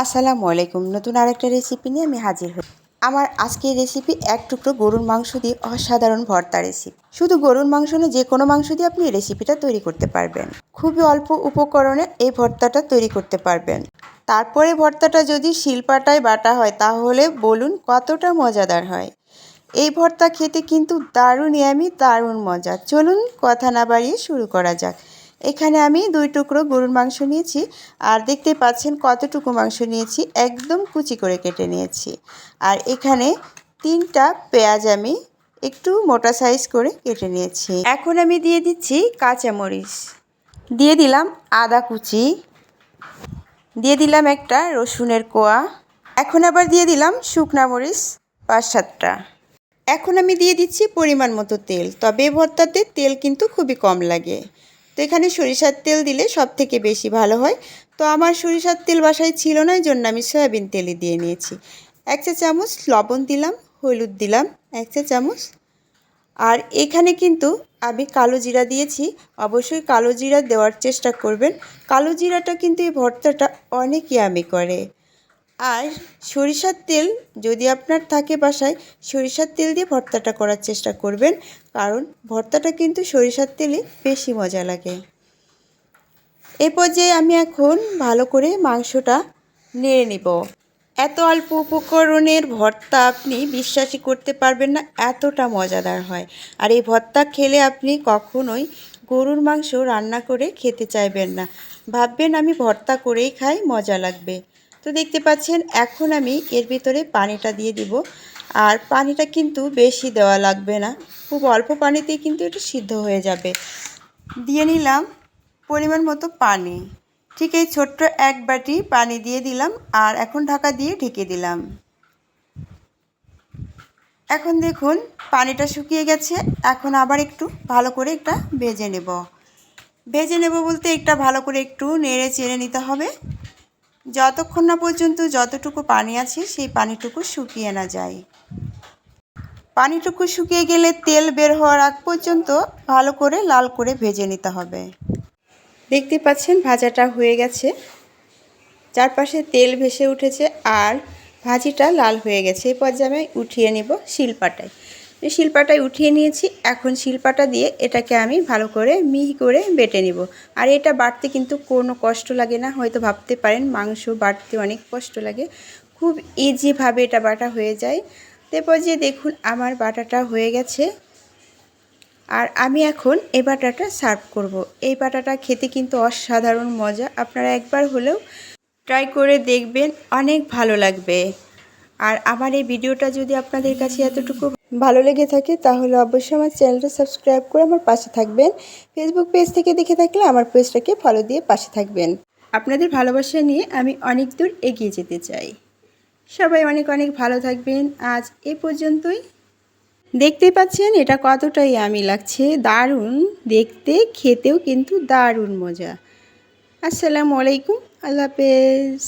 আসসালামু আলাইকুম। নতুন আরেকটা রেসিপি নিয়ে আমি হাজির হই। আমার আজকের রেসিপি এক টুকরো গরুর মাংস দিয়ে অসাধারণ ভর্তা রেসিপি শুধু গরুর মাংস না যে কোনো মাংস দিয়ে আপনি এই রেসিপিটা তৈরি করতে পারবেন। খুবই অল্প উপকরণে এই ভর্তাটা তৈরি করতে পারবেন। তারপরে ভর্তাটা যদি শিলপাটায় বাটা হয়, তাহলে বলুন কতটা মজাদার হয়। এই ভর্তা খেতে কিন্তু দারুণ আমি দারুণ মজা। চলুন কথা না বাড়িয়ে শুরু করা যাক। এখানে আমি দুই টুকরো গরুর মাংস নিয়েছি আর দেখতে পাচ্ছেন কতটুকু মাংস নিয়েছি, একদম কুচি করে কেটে নিয়েছি। আর এখানে তিনটা পেঁয়াজ আমি একটু মোটা সাইজ করে কেটে নিয়েছি। এখন আমি দিয়ে দিচ্ছি কাঁচামরিচ। দিয়ে দিলাম আদা কুচি। দিয়ে দিলাম একটা রসুনের কোয়া। এখন আবার দিয়ে দিলাম শুকনা মরিচ, পাঁচ সাতটা। এখন আমি দিয়ে দিচ্ছি পরিমাণ মতো তেল, তবে ভর্তাতে তেল কিন্তু খুবই কম লাগে। তো এখানে সরিষার তেল দিলে সব থেকে বেশি ভালো হয়। তো আমার সরিষার তেল বাসায় ছিল না, এই জন্য আমি সয়াবিন তেলে দিয়ে নিয়েছি। এক চা চামচ লবণ দিলাম, হলুদ দিলাম, এক চা চামচ। আর এখানে কিন্তু আমি কালো জিরা দিয়েছি, অবশ্যই কালো জিরা দেওয়ার চেষ্টা করবেন। কালো জিরাটা কিন্তু এই ভর্তাটা অনেক ইয়ামি করে। আর সরিষার তেল যদি আপনার থাকে বাসায়, সরিষার তেল দিয়ে ভর্তাটা করার চেষ্টা করবেন। কারণ ভর্তাটা কিন্তু সরিষার তেলে বেশি মজা লাগে। এ পর্যায়ে আমি এখন ভালো করে মাংসটা নেড়ে নিব। এত অল্প উপকরণের ভর্তা আপনি বিশ্বাসই করতে পারবেন না, এতটা মজাদার হয়। আর এই ভর্তা খেলে আপনি কখনোই গরুর মাংস রান্না করে খেতে চাইবেন না। ভাববেন আমি ভর্তা করেই খাই, মজা লাগবে। তো দেখতে পাচ্ছেন, এখন আমি এর ভিতরে পানিটা দিয়ে দিব। আর পানিটা কিন্তু বেশি দেওয়া লাগবে না। খুব অল্প পানিতেই কিন্তু এটা সিদ্ধ হয়ে যাবে। দিয়ে নিলাম পরিমাণ মতো পানি। ঠিক এই ছোট্ট এক বাটি পানি দিয়ে দিলাম আর এখন ঢাকা দিয়ে ঢেকে দিলাম। এখন দেখুন, পানিটা শুকিয়ে গেছে। এখন আবার একটু ভালো করে একটা ভেজে নেব। ভেজে নেব বলতে একটা ভালো করে একটু নেড়ে চেড়ে নিতে হবে। যতক্ষণ না পর্যন্ত যতটুকু পানি আছে, সেই পানিটুকু শুকিয়ে না যায়। পানিটুকু শুকিয়ে গেলে তেল বের হওয়ার আগ পর্যন্ত ভালো করে লাল করে ভেজে নিতে হবে। দেখতে পাচ্ছেন, ভাজাটা হয়ে গেছে। চারপাশে তেল ভেসে উঠেছে আর ভাজিটা লাল হয়ে গেছে। এই পর্যায়ে আমি উঠিয়ে নেব শিলপাটায়। শিলপাটায় উঠিয়ে নিয়েছি। এখন শিলপাটা দিয়ে এটাকে আমি ভালো করে মিহি করে বেটে নিব। আর এটা বাটতে কিন্তু কোনো কষ্ট লাগে না। হয়তো ভাবতে পারেন, মাংস বাটতে অনেক কষ্ট লাগে। খুব ইজিভাবে এটা বাটা হয়ে যায়। তারপর যে দেখুন, আমার বাটাটা হয়ে গেছে। আর আমি এখন এই বাটাটা সার্ভ করব। এই বাটাটা খেতে কিন্তু অসাধারণ মজা। আপনারা একবার হলেও ট্রাই করে দেখবেন, অনেক ভালো লাগবে। আর আমার এই ভিডিওটা যদি আপনাদের কাছে এতটুকু ভালো লেগে থাকে, তাহলে অবশ্যই আমার চ্যানেলটা সাবস্ক্রাইব করে আমার পাশে থাকবেন। ফেসবুক পেজ থেকে দেখে থাকলে আমার পেজটাকে ফলো দিয়ে পাশে থাকবেন। আপনাদের ভালোবাসা নিয়ে আমি অনেক দূর এগিয়ে যেতে চাই। সবাই অনেক অনেক ভালো থাকবেন। আজ এ পর্যন্তই। দেখতেই পাচ্ছেন এটা কতটাই আমি লাগছে। দারুণ। দেখতে, খেতেও কিন্তু দারুণ মজা। আসসালামু আলাইকুম। আল্লাহ হাফেজ।